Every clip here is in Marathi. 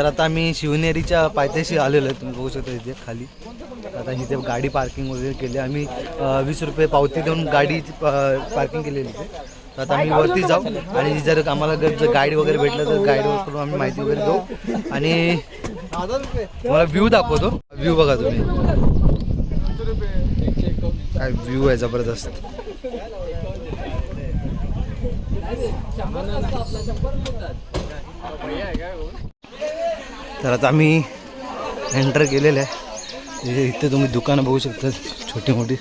तर आता आम्ही शिवनेरीच्या पायथ्याशी आलेलो आहे. तुम्ही बघू शकता इथे खाली. आता इथे गाडी पार्किंग वगैरे केली. आम्ही वीस रुपये पावती देऊन गाडी पार्किंग केलेली इथे तर आता आम्ही वरती जाऊ आणि जर आम्हाला जर जर गाईड वगैरे भेटलं तर गाईडवर करून आम्ही माहिती वगैरे देऊ. आणि मला व्ह्यू दाखवतो. व्ह्यू बघा तुम्ही. काय व्ह्यू आहे जबरदस्त. तर आता आम्ही एंटर केलेलं आहे. इथे- तुम्ही दुकानं बघू शकता छोटी मोठी.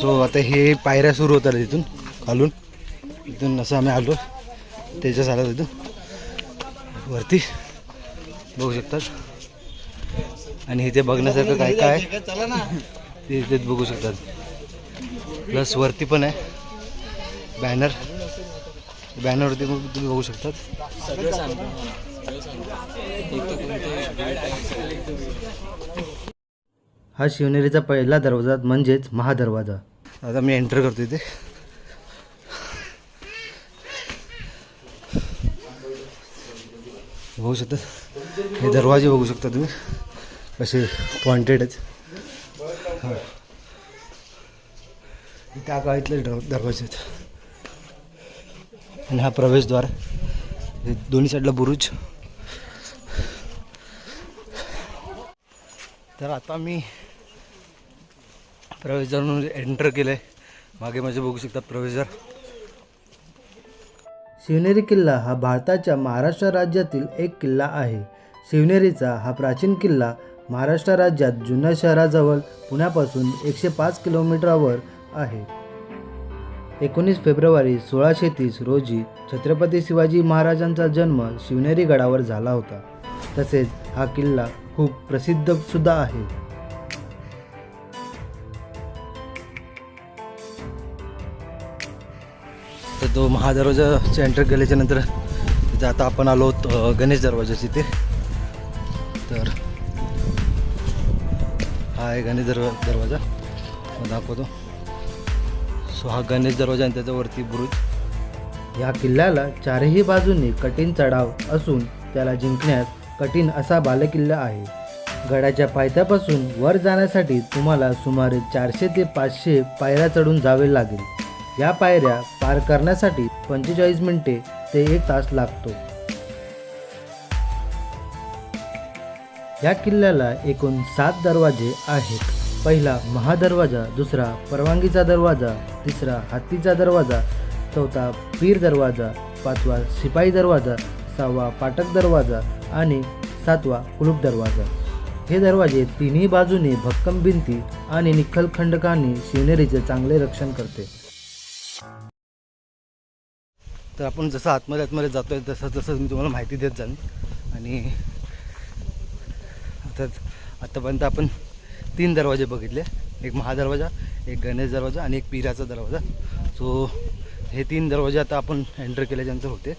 सो आता हे पायऱ्या सुरू होतात तिथून खालून. इथून असं आम्ही आलो. त्याच्या आला तिथून वरती. बघू शकतात. आणि इथे बघण्यासारखं काय काय आहे? ते बघू शकतात. प्लस वरती पण आहे. बॅनर बॅनरवरती पण तुम्ही बघू शकतात. हा शिवनेरीचा पहिला दरवाजा म्हणजेच महादरवाजा. आता मी एंटर करतो इथे. बघू शकता. हे दरवाजे बघू शकता तुम्ही. कसे पॉइंटेड आहेत. त्या काळातले दर- दरवाजे आहेत. आणि हा प्रवेशद्वार हे दोन्ही साईडला बुरुज. तर आता मी प्रवेशद्वार एंटर केलं आहे मागे माझे बघू शकता प्रवेशद्वार. शिवनेरी किल्ला हा भारताच्या महाराष्ट्र राज्यातील एक किल्ला आहे. शिवनेरीचा हा प्राचीन किल्ला महाराष्ट्र राज्यात जुन्या शहराजवळ पुण्यापासून एकशे पाच किलोमीटरवर आहे. एकोणीस फेब्रुवारी सोळाशे तीस रोजी छत्रपती शिवाजी महाराजांचा जन्म शिवनेरी गडावर झाला होता. तसेच हा किल्ला खूप प्रसिद्ध सुद्धा आहे. तर तो महादरवाजाच्या एंटर केल्याच्यानंतर आता आपण आलो होतो गणेश दरवाजाची ते आहे गणेश दरवा दरवाजा. दाखवतो. सो हा गणेश दरवाजा आणि त्याच्यावरती बुरुज. या किल्ल्याला चारही बाजूंनी कठीण चढाव असून त्याला जिंकण्यास कठीण असा बालेकिल्ला आहे. गडाच्या पायथ्यापासून वर जाण्यासाठी तुम्हाला सुमारे चारशे ते पाचशे पायऱ्या चढून जावे लागेल. या पायऱ्या पार करण्यासाठी पंचेचाळीस मिनिटे ते एक तास लागतो. या किल्ल्याला एकूण सात दरवाजे आहेत. पहिला महादरवाजा दुसरा परवानगीचा दरवाजा तिसरा हत्तीचा दरवाजा चौथा पीर दरवाजा पाचवा शिपाई दरवाजा सहावा पाटक दरवाजा आणि सातवा कुलूप दरवाजा. हे दरवाजे तिन्ही बाजूने भक्कम भिंती आणि निखल खंडकांनी शिवनेरीचे चांगले रक्षण करते. तर आपण जसं आतमध्ये आतमध्ये जातोय तसं तसं मी तुम्हाला माहिती देत जाईन. आणि आता आत्तापर्यंत आपण तीन दरवाजे बघितले. एक महादरवाजा एक गणेश दरवाजा आणि एक पिराचा दरवाजा. सो हे तीन दरवाजे आता आपण एंटर केल्याच्यानंतर होते.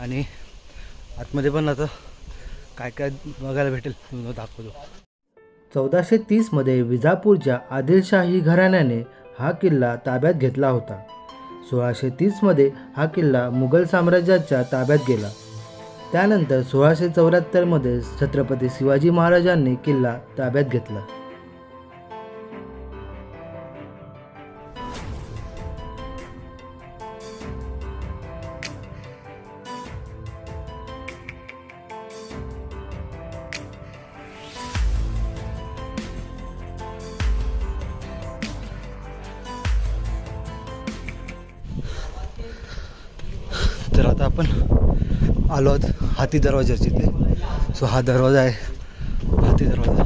आणि आतमध्ये पण आता काय काय बघायला भेटेल दाखवतो. चौदाशे तीसमध्ये विजापूरच्या आदिलशाही घराण्याने हा किल्ला ताब्यात घेतला होता. सोळाशे तीसमध्ये हा किल्ला मुघल साम्राज्याच्या ताब्यात गेला. त्यानंतर सोळाशे चौऱ्याहत्तरमध्ये छत्रपती शिवाजी महाराजांनी किल्ला ताब्यात घेतला. तर आता आपण आलो आहोत. हाती दरवाजाची ते सो हा दरवाजा आहे. हाती दरवाजा.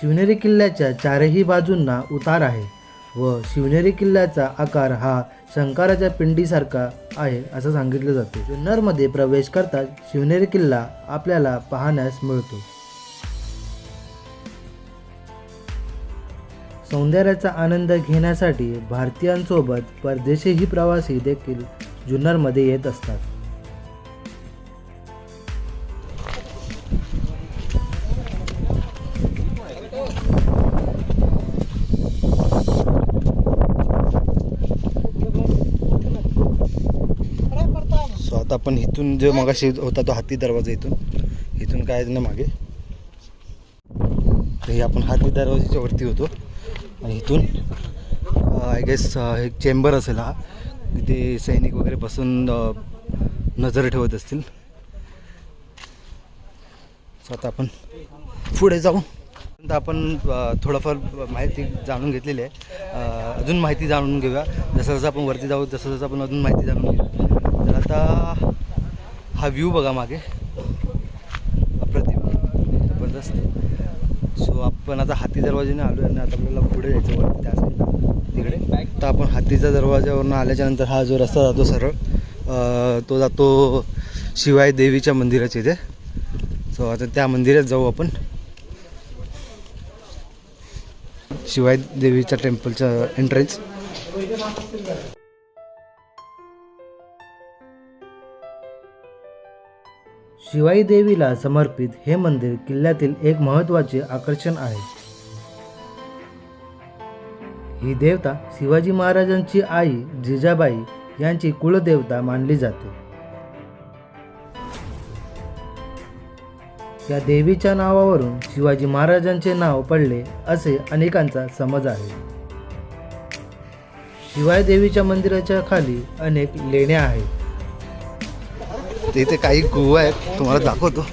शिवनेरी किल्ल्याच्या चारही बाजूंना उतार आहे व शिवनेरी किल्ल्याचा आकार हा शंकराच्या पिंडीसारखा आहे असं सांगितलं जाते. जुन्नरमध्ये प्रवेश करताच शिवनेरी किल्ला आपल्याला पाहण्यास मिळतो. सौंदर्याचा आनंद घेण्यासाठी भारतीयांसोबत परदेशीही प्रवासी देखील जुन्नरमध्ये येत असतात. सो आता आपण इथून जो मगाशी होता तो हाती दरवाजा इथून. इथून काय ना मागे? हे आपण हाती दरवाजाच्या वरती होतो. आणि इथून आय गेस एक चेंबर असेल हा. तिथे सैनिक वगैरे बसून नजर ठेवत असतील. स्वतः आता आपण पुढे जाऊ. तर आपण थोडंफार माहिती जाणून घेतलेली आहे. अजून माहिती जाणून घेऊया. जसं जसं आपण वरती जाऊ तसं जसं आपण अजून माहिती जाणून घेऊ तर आता हा व्ह्यू बघा मागे. अप्रतिम. जबरदस्त. सो आपण आता हाती दरवाजाने आलो आणि आता आपल्याला पुढे जायचं वरती त्या साईडला तिकडे. तर आपण हातीच्या दरवाजावरून आल्याच्यानंतर हा जो रस्ता जातो सरळ तो जातो शिवाय देवीच्या मंदिराच्या इथे. सो आता त्या मंदिरात जाऊ आपण. शिवाय देवीच्या टेम्पलचं एंट्रन्स शिवाई देवीला समर्पित हे मंदिर किल्ल्यातील एक महत्त्वाचे आकर्षण आहे. ही देवता शिवाजी महाराजांची आई जिजाबाई यांची कुलदेवता मानली जाते. या देवीच्या नावावरून शिवाजी महाराजांचे नाव पडले असे अनेकांचा समज आहे. शिवाय देवीच्या मंदिराच्या खाली अनेक लेण्या आहेत. इथे काही गुहा आहेत तुम्हाला दाखवतो.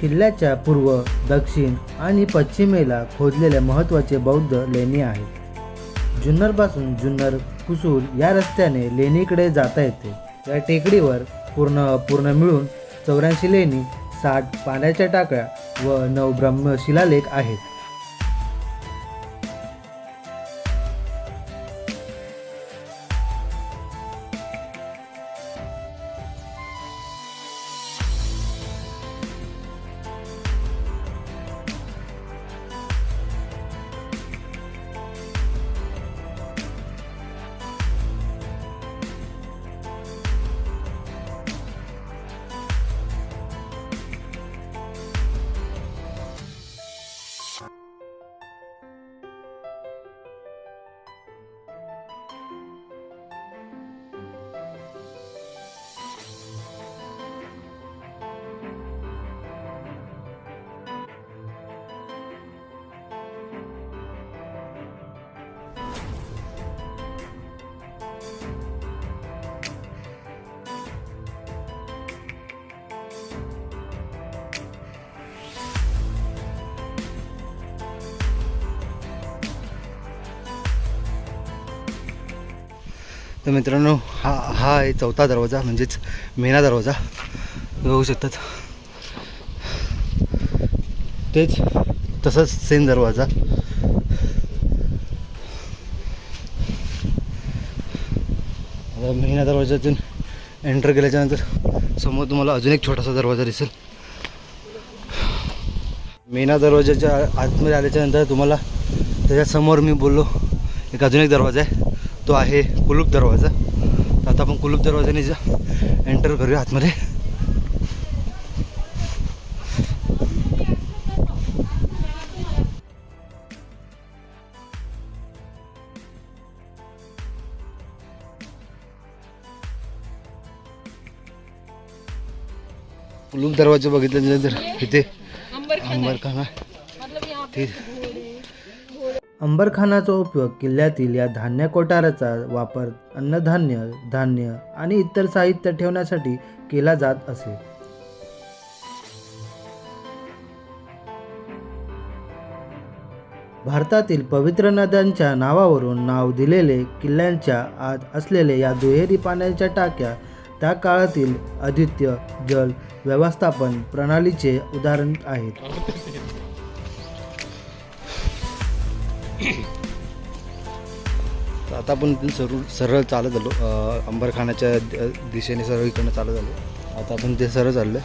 किल्ल्याच्या पूर्व दक्षिण आणि पश्चिमेला खोदलेल्या महत्त्वाचे बौद्ध लेणी आहेत. जुन्नरपासून जुन्नर कुसूर या रस्त्याने लेणीकडे जाता येते. या टेकडीवर पूर्ण पूर्ण मिळून चौऱ्याऐंशी लेणी साठ पाण्याच्या टाकळ्या व नऊ ब्रह्मशिलालेख आहेत. तर मित्रांनो हा हा आहे चौथा दरवाजा म्हणजेच मेना दरवाजा. बघू शकतात. तेच तसंच सेम दरवाजा. आता मेना दरवाजातून एंटर केल्याच्यानंतर समोर तुम्हाला अजून एक छोटासा दरवाजा दिसेल. मेना दरवाजाच्या आतमध्ये आल्याच्यानंतर तुम्हाला त्याच्यासमोर मी बोललो एक अजून एक दरवाजा आहे. तो आहे कुलूप दरवाजा. तर आता आपण कुलूप दरवाजाने जा एंटर करूया आतमध्ये. कुलूप दरवाजा बघितल्यानंतर इथे अंबरखाना ते अंबरखानाचा उपयोग किल्ल्यातील या धान्य कोठाराचा वापर अन्नधान्य धान्य आणि इतर साहित्य ठेवण्यासाठी केला जात असे. भारतातील पवित्र नद्यांच्या नावावरून नाव दिलेले किल्ल्यांच्या आत असलेले या दुहेरी पाण्याच्या टाक्या त्या काळातील आदित्य जल व्यवस्थापन प्रणालीचे उदाहरण आहेत. तर आता आपण सरळ सरळ चालत आलो. अंबरखानाच्या दिशेने सरळ इकडनं चालत आलो. आता आपण ते सरळ चाललं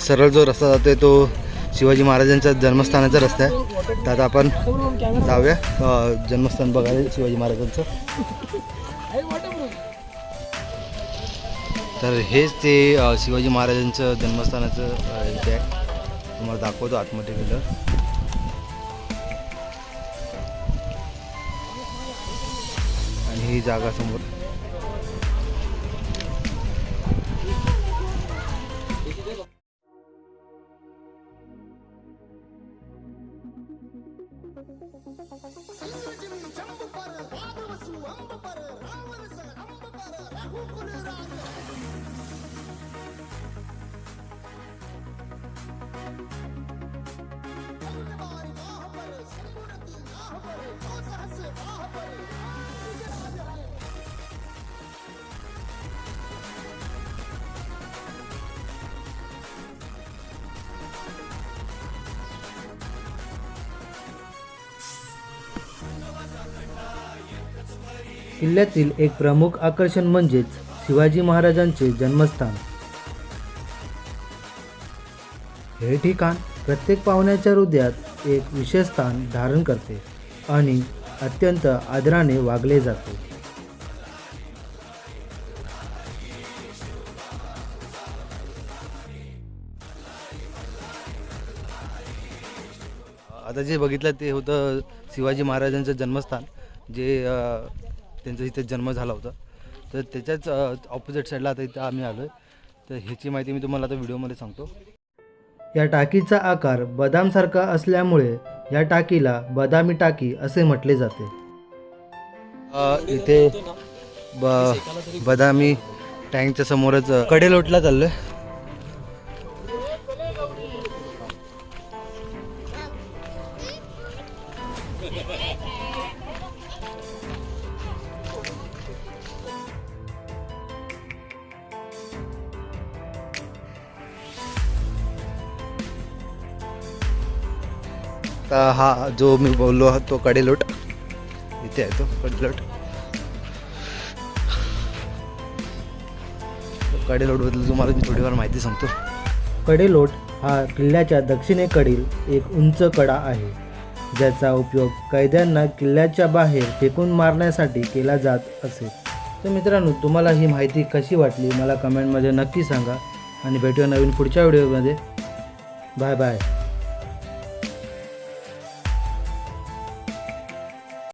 सरळ जो रस्ता जातोय तो शिवाजी महाराजांचा जन्मस्थानाचा रस्ता आहे. तर आता आपण जाऊया. जन्मस्थान बघायला शिवाजी महाराजांचं. तर हेच ते शिवाजी महाराजांचं जन्मस्थानाचं अ, इथे आहे. तुम्हाला दाखवतो आतमध्ये गेलं आणि ही जागा समोर. किल्ल्यातील एक प्रमुख आकर्षण म्हणजेच शिवाजी महाराजांचे जन्मस्थान. हे ठिकाण प्रत्येक पाहुण्याच्या हृदयात एक विशेष स्थान धारण करते आणि अत्यंत आदराने वागले जाते. आता जे बघितलं ते होतं शिवाजी महाराजांचं जन्मस्थान जे अ, त्यांचा इथे जन्म झाला होता. तर त्याच्याच ऑपोजिट साईडला आता इथं आम्ही आलो आहे तर ह्याची माहिती मी तुम्हाला आता व्हिडिओमध्ये सांगतो. या टाकीचा आकार बदामसारखा असल्यामुळे या टाकीला बदामी टाकी असे म्हटले जाते. इथे ब बदामी टँकच्या समोरच अ, कडेलोटला चाललो आहे आता हा जो मी बोललो तो कडेलोट. इथे आहे तो कडेलोट. कडेलोटबद्दल तुम्हाला मी थोडीफार माहिती सांगतो. कडेलोट हा किल्ल्याच्या दक्षिणेकडील एक उंच कडा आहे. ज्याचा उपयोग कैद्यांना किल्ल्याच्या बाहेर फेकून मारण्यासाठी केला जात असे. तर मित्रांनो तुम्हाला ही माहिती कशी वाटली? मला कमेंटमध्ये नक्की सांगा. आणि भेटूया नवीन पुढच्या व्हिडिओमध्ये बाय बाय